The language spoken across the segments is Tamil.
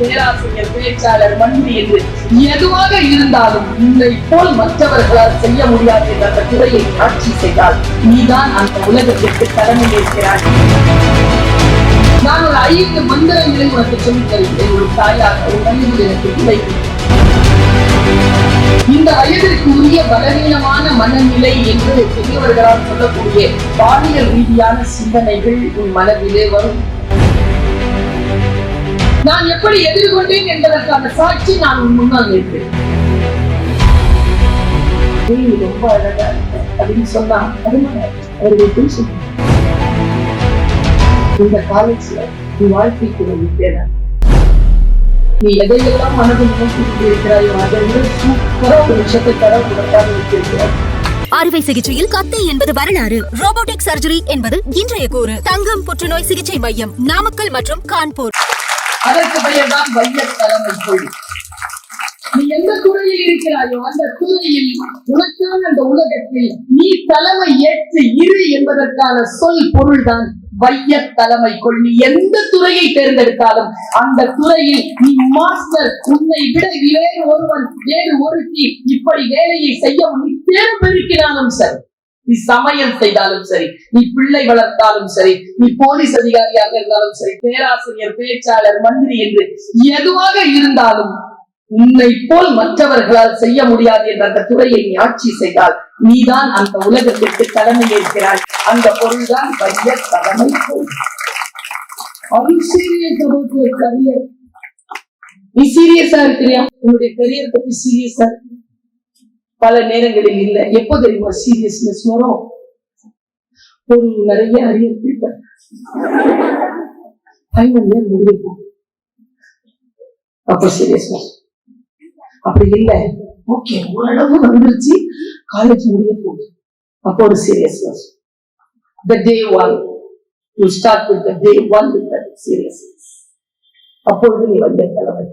பேராசிரியர் பேச்சாளர் மந்திரி என்று எதுவாக இருந்தாலும் உன்னை போல் மற்றவர்களால் செய்ய முடியாது என்ற அந்த துறையை ஆட்சி செய்தால் நீதான் அந்த உலகத்திற்கு தலைமை ஏற்கிறாய். நான் ஒரு ஐந்து மந்திரங்களை உனக்கு சொல்லித் தருகிறேன். ஒரு தாயாக ஒரு வயதில் எனக்கு இல்லை. இந்த வயதிற்கு உரிய பலவீனமான மனநிலை என்று பெரியவர்களால் சொல்லக்கூடிய பாலியல் ரீதியான சிந்தனைகள் உன் மனதிலே வரும். நான் எப்படி எதிர்கொண்டேன் என்பதற்கான சாட்சி நான் முன்னால் இருக்கிறேன் ரொம்ப அழகா அப்படின்னு சொன்னா இந்த காலேஜ்ல நீ வாழ்க்கைக்கு ஒரு தேவை நீ எதையெல்லாம் மனதில் நோக்கி சூப்பரா ஒரு விஷயத்தை உனக்காக வைத்திருக்கிறார் அறுவை சிகிச்சையில் கத்தை என்பது வரலாறு. ரோபோட்டிக் சர்ஜரி என்பது இன்றைய கூறு. தங்கம் புற்றுநோய் சிகிச்சை மையம் நாமக்கல் மற்றும் கான்பூர். அதற்கு பெயர் தான் வைய தலைமை நீ எந்த துறையில் இருக்கிறாயோ அந்த துறையில் உனக்கான அந்த உலகத்தில் நீ தலைமை ஏற்று இரு என்பதற்கான சொல் பொருள்தான் வைய தலைமை கொள் நீ எந்த துறையை தேர்ந்தெடுத்தாலும் அந்த துறையில் நீ மாஸ்டர் உன்னை விட வேறு ஒருவன் வேறு ஒருத்தி இப்படி வேலையை செய்ய நீ தேர்வு பெருக்கினாலும் சரி. நீ சமையல் செய்தாலும் சரி நீ பிள்ளை வளர்த்தாலும் சரி நீ போலீஸ் அதிகாரியாக இருந்தாலும் சரி பேராசிரியர் பேச்சாளர் மந்திரி என்று எதுவாக இருந்தாலும் உன்னை போல் மற்றவர்களால் செய்ய முடியாது என்ற அந்த துறையை நீ ஆட்சி செய்தால் நீதான் அந்த உலகத்திற்கு தலைமை ஏற்கிறாய் அந்த பொருள்தான் வைய தலைமை பொருள் Are நீ சீரியஸா இருக்கிறியா? உன்னுடைய கரியர் பத்தி சீரியஸா பல நேரங்களில் இல்லை. எப்போ தெரியுமா சீரியஸ்னஸ் வரும் ஒரு நிறைய அறிய பேப்பர் ஃபைனல் இயர் முடிய போகுது அப்ப சீரியஸ்னஸ் அப்படி இல்லை. ஓகே ஓரளவு வந்துருச்சு. காலேஜ் முடிய போகுது. அப்போ ஒரு seriousness the day one you start with the day one with the seriousness அப்பொழுது நீ வந்து தலைமை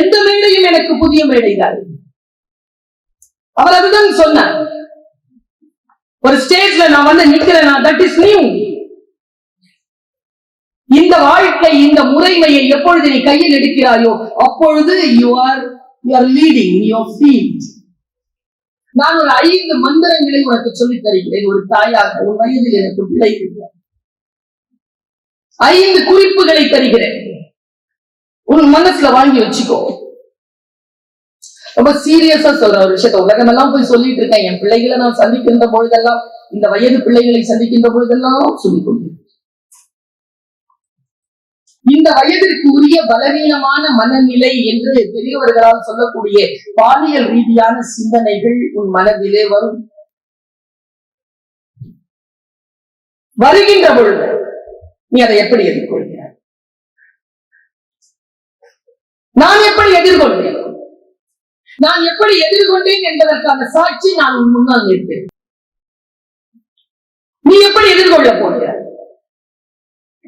எந்த மேடையும் எனக்கு புதிய மேடை தான் அவர் அதுதான் சொன்னார் ஒரு ஸ்டேஜ்ல நான் வந்து நிக்கிறேன் தட் இஸ் நியூ இந்த வாழ்க்கை இந்த முறைமையை எப்பொழுது நீ கையில் எடுக்கிறாயோ அப்பொழுது you are you are leading your field நான் ஒரு ஐந்து மந்திரங்களை உனக்கு சொல்லித் தருகிறேன். ஒரு தாயாக ஒரு வயதில் எனக்கு பிள்ளை இருக்கிறார் ஐந்து குறிப்புகளை தருகிறேன். உன் மனசுல வாங்கி வச்சுக்கோ. ரொம்ப சீரியஸா சொல்ற ஒரு விஷயத்த. உலகமெல்லாம் போய் சொல்லிட்டு இருக்கேன். என் பிள்ளைகளை நான் சந்திக்கின்ற பொழுதெல்லாம் இந்த வயது பிள்ளைகளை சந்திக்கின்ற பொழுதெல்லாம் சொல்லிக் கொண்டிருக்கேன். இந்த வயதிற்கு உரிய பலவீனமான மனநிலை என்று பெரியவர்களால் சொல்லக்கூடிய பாலியல் ரீதியான சிந்தனைகள் உன் மனதிலே வரும். வருகின்ற பொழுது நீ அதை எப்படி எதிர்கொள்கிறாய்? நான் எப்படி எதிர்கொள்கிறேன் நான் எப்படி எதிர்கொண்டேன் என்பதற்கான சாட்சி நான் உன் முன்னால் நிற்பேன். நீ எப்படி எதிர்கொள்ள போகிற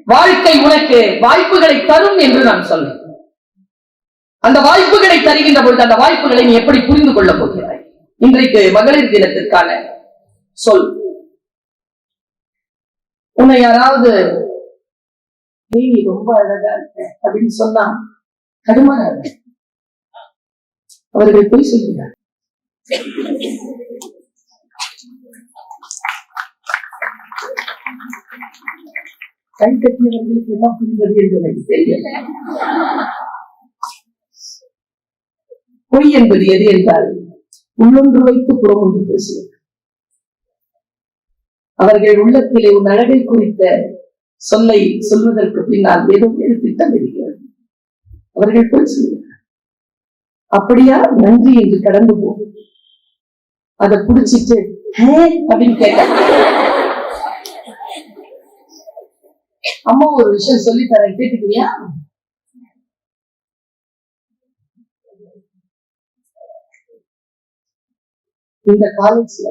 வாழ்க்கை உனக்கு வாய்ப்புகளை தரும் என்று நான் சொன்னேன் அந்த வாய்ப்புகளை தருகின்ற பொழுது அந்த வாய்ப்புகளை நீ எப்படி புரிந்து கொள்ளப் போகிறாய்? இன்றைக்கு மகளிர் தினத்திற்கான சொல். உன்னை யாராவது நீ ரொம்ப அழகா இருக்க அப்படின்னு சொன்னா கடுமாறாங்க அவர்கள் பொய் சொல்கிறார் கை கட்டியவர்களுக்கு என்ன புரிந்தது என்று எனக்கு தெரியல பொய் என்பது எது என்றால் உள்ளொன்று வைத்து புறம் ஒன்று பேசுவது. அவர்கள் உள்ளத்திலே உன் அழகை குறித்த சொல்லை சொல்வதற்கு பின்னால் ஏதோ வேறு திட்டம் இருக்கிறது. அவர்கள் பொய் சொல்லுவார் அப்படியா? நன்றி என்று கடந்து போகும் அதை புடிச்சிட்டு அப்படின்னு கேட்ட அம்மா ஒரு விஷயம் சொல்லி தரேன் கேட்டுக்கிறியா? இந்த காலேஜ்ல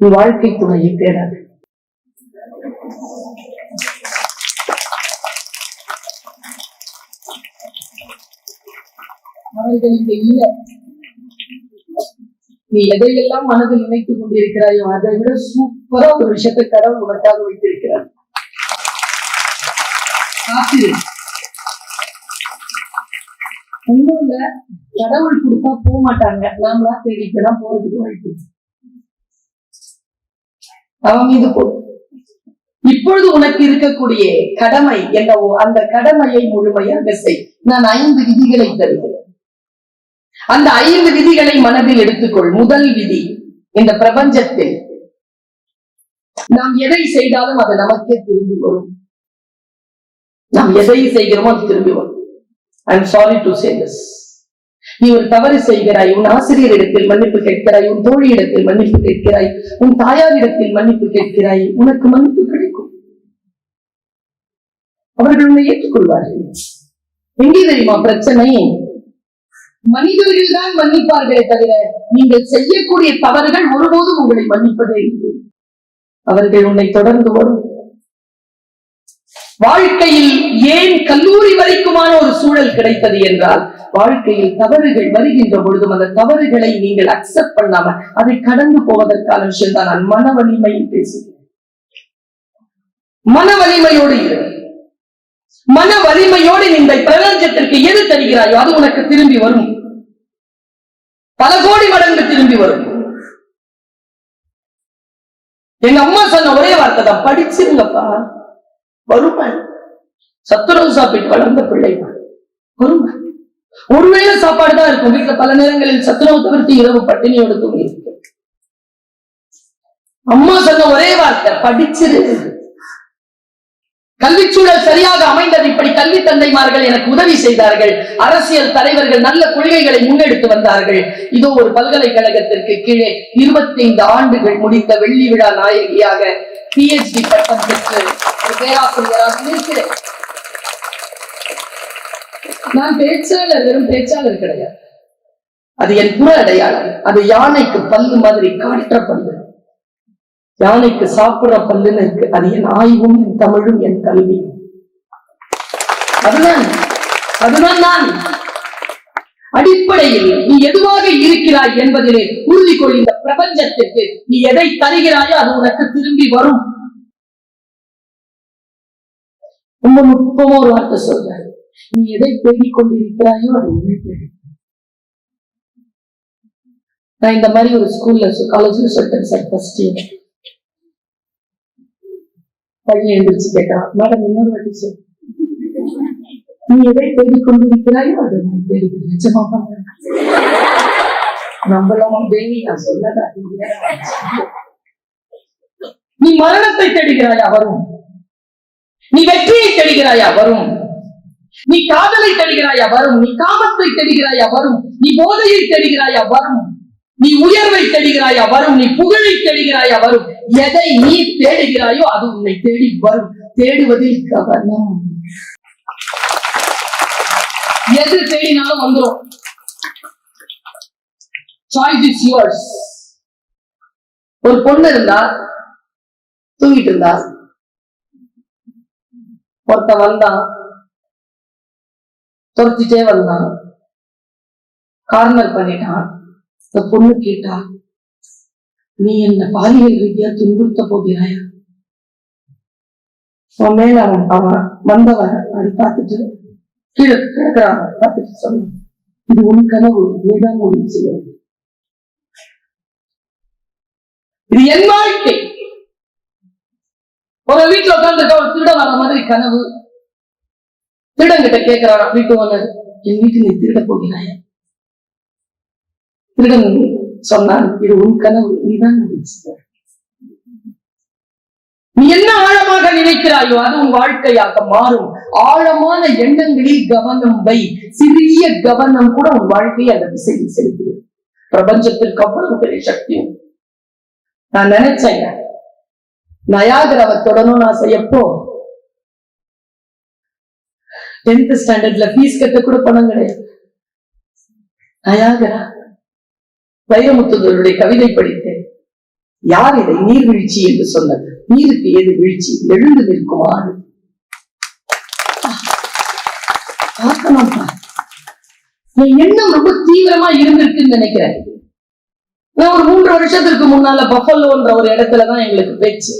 நீ வாழ்க்கை துணையை தேடாது அவர்கள் இங்க இல்லை. நீ எதையெல்லாம் மனதில் நினைத்துக் கொண்டிருக்கிறாயோ அதை விட சூப்பரா ஒரு விஷயத்தை கடவுள் உனக்காக வைத்திருக்கிறார். ஒண்ணும் இல்ல கடவுள் கொடுத்தா போக மாட்டாங்க. நாமளா தேடிக்கலாம் போறதுக்கு வாய்ப்பு அவன் மீது போ. இப்பொழுது உனக்கு இருக்கக்கூடிய கடமை என்னவோ அந்த கடமையை முழுமையாக செய். நான் ஐந்து விதிகளை தருகிறேன். அந்த ஐந்து விதிகளை மனதில் எடுத்துக்கொள். முதல் விதி இந்த பிரபஞ்சத்தில். நாம் எதை செய்தாலும் அது நமக்கே திரும்பி வரும். நாம் எதை செய்கிறோமோ அது திரும்பி வரும். I am sorry to say this நீ ஒரு தவறு செய்கிறாய் உன் ஆசிரியர் இடத்தில் மன்னிப்பு கேட்கிறாய் உன் தோழியிடத்தில் மன்னிப்பு கேட்கிறாய் உன் தாயாரிடத்தில் மன்னிப்பு கேட்கிறாய் உனக்கு மன்னிப்பு கிடைக்கும். அவர்கள் உன்னை ஏற்றுக்கொள்வார்கள். எங்கே தெரியுமா பிரச்சனை? மனிதர்கள் தான் மன்னிப்பார்களே தவிர நீங்கள் செய்யக்கூடிய தவறுகள் ஒருபோதும் உங்களை மன்னிப்பதே இல்லை. அவர்கள் உன்னை தொடர்ந்து வரும். வாழ்க்கையில் ஏன் கல்லூரி வரைக்குமான ஒரு சூழல் கிடைத்தது என்றால் வாழ்க்கையில் தவறுகள் வருகின்ற பொழுதும் அந்த தவறுகளை நீங்கள் அக்செப்ட் பண்ணாம அதை கடந்து போவதற்கான விஷயம் தான் நான் மன வலிமையில் பேசுகிறேன். மன வலிமையோடு இரு மன வலிமையோடு நீங்கள் பிரபஞ்சத்திற்கு எது தருகிறாயோ அது உனக்கு திரும்பி வரும். பல கோடி மடங்கு திரும்பி வரும். எங்க அம்மா சொன்ன ஒரே வார்த்தை தான் படிச்சிருங்கப்பா வறுமை சத்துணவு சாப்பிட்டு வளர்ந்த பிள்ளைமா வறுமை ஒருவேளை சாப்பாடு தான் இருக்கும். வீட்டுல பல நேரங்களில் சத்துணவு தவிர்த்து இரவு பட்டினியோடு தூங்கி இருக்கு அம்மா சொன்ன ஒரே வார்த்தை படிச்சிரு. கல்விச்சூழல் சரியாக அமைந்தது. இப்படி கல்வி தந்தைமார்கள் எனக்கு உதவி செய்தார்கள். அரசியல் தலைவர்கள் நல்ல கொள்கைகளை முன்னெடுத்து வந்தார்கள். இதோ ஒரு பல்கலைக்கழகத்திற்கு கீழே 25 ஆண்டுகள் முடித்த வெள்ளி விழா நாயகியாக பிஹெச்டி பட்டம் பெற்று பேராசிரியராக இருக்கிறேன். நான் பேச்சாளர் வெறும் பேச்சாளர் கிடையாது. அது என் புற அடையாளம். அது யானைக்கு பல்லு மாதிரி காற்ற பல்லு யானைக்கு சாப்பிடுற பல்லுன்னு இருக்கு அது என் ஆய்வும் என் தமிழும் என் கல்வியும். அதுதான் அதுதான் நான் அடிப்படையில் நீ எதுவாக இருக்கிறாய் என்பதிலே உறுதி கொள் இந்த பிரபஞ்சத்திற்கு. நீ எதை தருகிறாயோ அது உனக்கு திரும்பி வரும். ரொம்ப நுட்பமா ஒரு வார்த்தை சொல்ற நீ எதை தேடிக் கொண்டிருக்கிறாயோ அது உன்னை தேடி. நான் இந்த மாதிரி ஒரு ஸ்கூல்ல காலேஜ்ல சொல்லிட்டேன் சார் ஃபர்ஸ்ட் இயர் பையன் எழுந்திரிச்சு கேட்டான் மேடம் இன்னொரு வாட்டி சொல். நீ எதை தேடிக் கொண்டிருக்கிறாயோ அது நான் தேடி. நிஜமா பாருங்க. நம்மளும் தேவி நான் சொல்லதா நீ மரணத்தை தேடுகிறாயா வரும் நீ வெற்றியை தேடுகிறாயா வரும் நீ காதலை தேடுகிறாயா வரும் நீ காமத்தை தேடுகிறாயா வரும் நீ போதையை தேடுகிறாயா வரும் நீ உயர்வை தேடுகிறாயா வரும் நீ புகழை தேடுகிறாயா வரும். எதை நீ தேடுகிறாயோ அது உன்னை தேடி வரும். தேடுவதில் கவனம். எது தேடினாலும் வந்துரும். சாய்ஸ் இஸ் யுவர்ஸ் ஒரு பொண்ணு இருந்தா தூங்கிட்டு இருந்தா ஒருத்த வந்தான் துரத்திட்டே வந்தான் கார்னர் பண்ணிட்டான். இந்த பொண்ணு கேட்டா நீ என்ன பாலியல் ரீதியா துன்புறுத்த போகிறாயா? உன் மேல அவன் அவன் வந்தவன் அப்படி பார்த்துட்டு கீழே கிடக்கிறான். பார்த்துட்டு சொன்னான். இது உன் கனவு நீதான் ஒன்று செய்ய இது என் வாழ்க்கை. ஒரு வீட்டுல உட்காந்துருக்க ஒரு திருட வர மாதிரி கனவு. திருடங்கிட்ட கேட்கிறான் வீட்டு ஓனர். என் வீட்டில் நீ திருட போகிறாயா? திருடன் சொன்னான் இது உன் கனவு நீதான் நீ என்ன ஆழமாக நினைக்கிறாயோ அது உன் வாழ்க்கையாக மாறும். ஆழமான எண்ணங்களில் கவனம் வை. சிறிய கவனம் கூட உன் வாழ்க்கையை அந்த திசையில் செலுத்துது. பிரபஞ்சத்திற்கு அவ்வளவு பெரிய சக்தி நான் நினைச்சேங்க நயாகராவை தொடணும்னு ஆசை எப்போ டென்த் ஸ்டாண்டர்ட்ல ஃபீஸ் கட்ட கூட பணம் கிடையாது. நயாகரா? வைரமுத்துவருடைய கவிதை படித்தேன். யார் இதை நீர்வீழ்ச்சி என்று சொன்னது? நீருக்கு ஏது வீழ்ச்சி? எழுந்து நிற்கும்? பார்க்கணும்ப்பா. என் எண்ணம் ரொம்ப தீவிரமா இருந்திருக்குன்னு நினைக்கிறேன்? நான் ஒரு மூன்று வருஷத்திற்கு முன்னால பஃபல்லோன்ற ஒரு இடத்துலதான் எங்களுக்கு பேச்சு.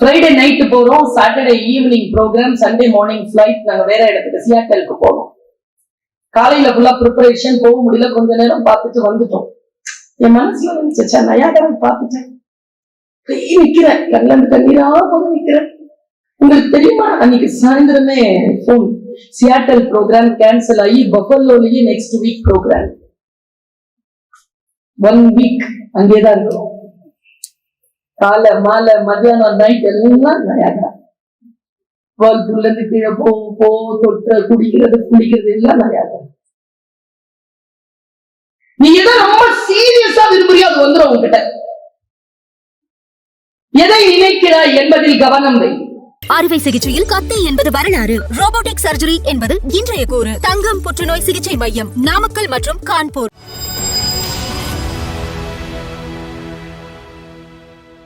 ஃப்ரைடே நைட்டு போறோம் Saturday evening program Sunday morning flight நாங்க வேற இடத்துக்கு சியாட்டலுக்கு போனோம். காலையில ஃபுல்லா ப்ரிப்பரேஷன் போக முடியல. கொஞ்ச நேரம் பார்த்துட்டு வந்துட்டோம். என் மனசுல வந்துச்சா நயாகரா பார்த்துட்டேன்? நிக்கிறேன். கண்ணில் அந்த கண்ணீரா போது நிக்கிறேன். உங்களுக்கு தெரியுமா? அன்னைக்கு சாயந்தரமே போன் சியாட்டல் ப்ரோக்ராம் கேன்சல் ஆகி பஃபல்லோலயே next week program one week அங்கேதான் இருக்கும். காலை மாலை மத்தியானம் நைட் எல்லாம் நயாகரா வேர்ல்பூல்ல இருந்து கீழே போ போ தொற்ற குடிக்கிறது குடிக்கிறது எல்லாம் நயாகரா நீ எதை ரொம்ப சீரியஸா விரும்புறியோ அது வந்துடும் உங்ககிட்ட எதை இணைக்கிறாய் என்பதில் கவனம் வை. அறுவை சிகிச்சையில் கத்தி என்பது வரலாறு. ரோபோட்டிக் சர்ஜரி என்பது இன்றைய கூறு. தங்கம் புற்றுநோய் சிகிச்சை மையம் நாமக்கல் மற்றும் கான்பூர்.